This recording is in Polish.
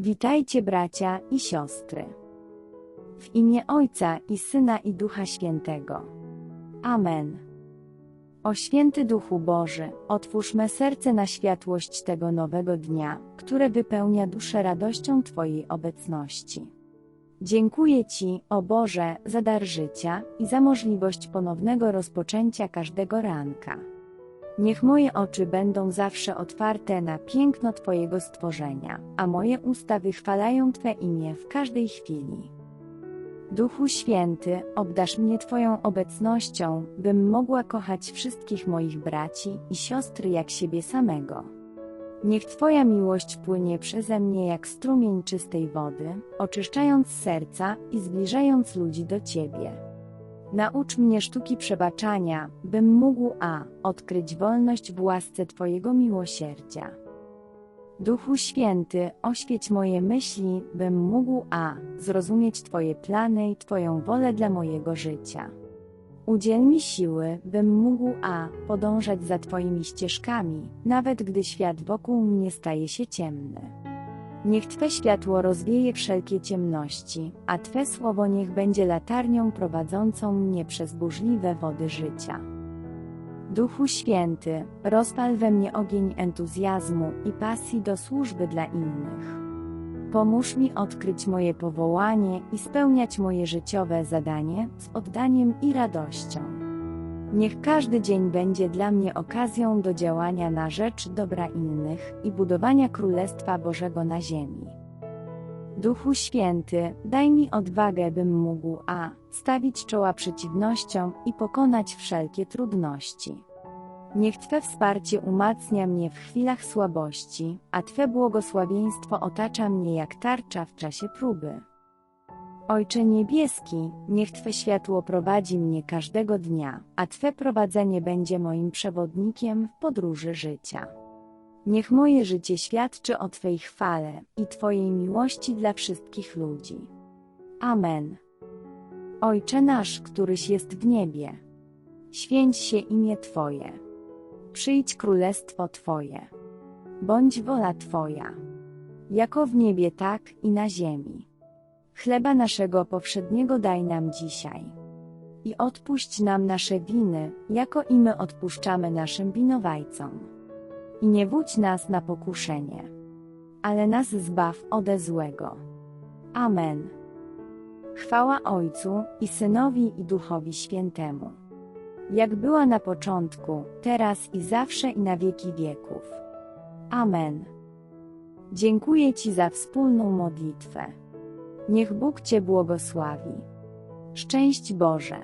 Witajcie bracia i siostry. W imię Ojca i Syna i Ducha Świętego. Amen. O święty Duchu Boży, otwórz me serce na światłość tego nowego dnia, które wypełnia duszę radością Twojej obecności. Dziękuję Ci, o Boże, za dar życia i za możliwość ponownego rozpoczęcia każdego ranka. Niech moje oczy będą zawsze otwarte na piękno Twojego stworzenia, a moje usta wychwalają Twe imię w każdej chwili. Duchu Święty, obdasz mnie Twoją obecnością, bym mogła kochać wszystkich moich braci i siostry jak siebie samego. Niech Twoja miłość płynie przeze mnie jak strumień czystej wody, oczyszczając serca i zbliżając ludzi do Ciebie. Naucz mnie sztuki przebaczania, bym mógł a. odkryć wolność w łasce Twojego miłosierdzia. Duchu Święty, oświeć moje myśli, bym mógł a. zrozumieć Twoje plany i Twoją wolę dla mojego życia. Udziel mi siły, bym mógł a. podążać za Twoimi ścieżkami, nawet gdy świat wokół mnie staje się ciemny. Niech Twe światło rozwieje wszelkie ciemności, a Twe słowo niech będzie latarnią prowadzącą mnie przez burzliwe wody życia. Duchu Święty, rozpal we mnie ogień entuzjazmu i pasji do służby dla innych. Pomóż mi odkryć moje powołanie i spełniać moje życiowe zadanie z oddaniem i radością. Niech każdy dzień będzie dla mnie okazją do działania na rzecz dobra innych i budowania Królestwa Bożego na ziemi. Duchu Święty, daj mi odwagę, bym mógł a. stawić czoła przeciwnościom i pokonać wszelkie trudności. Niech Twe wsparcie umacnia mnie w chwilach słabości, a Twe błogosławieństwo otacza mnie jak tarcza w czasie próby. Ojcze Niebieski, niech Twe światło prowadzi mnie każdego dnia, a Twe prowadzenie będzie moim przewodnikiem w podróży życia. Niech moje życie świadczy o Twej chwale i Twojej miłości dla wszystkich ludzi. Amen. Ojcze nasz, któryś jest w niebie, święć się imię Twoje. Przyjdź królestwo Twoje. Bądź wola Twoja. Jako w niebie, tak i na ziemi. Chleba naszego powszedniego daj nam dzisiaj. I odpuść nam nasze winy, jako i my odpuszczamy naszym winowajcom. I nie wódź nas na pokuszenie. Ale nas zbaw ode złego. Amen. Chwała Ojcu, i Synowi, i Duchowi Świętemu. Jak była na początku, teraz i zawsze i na wieki wieków. Amen. Dziękuję Ci za wspólną modlitwę. Niech Bóg Cię błogosławi. Szczęść Boże.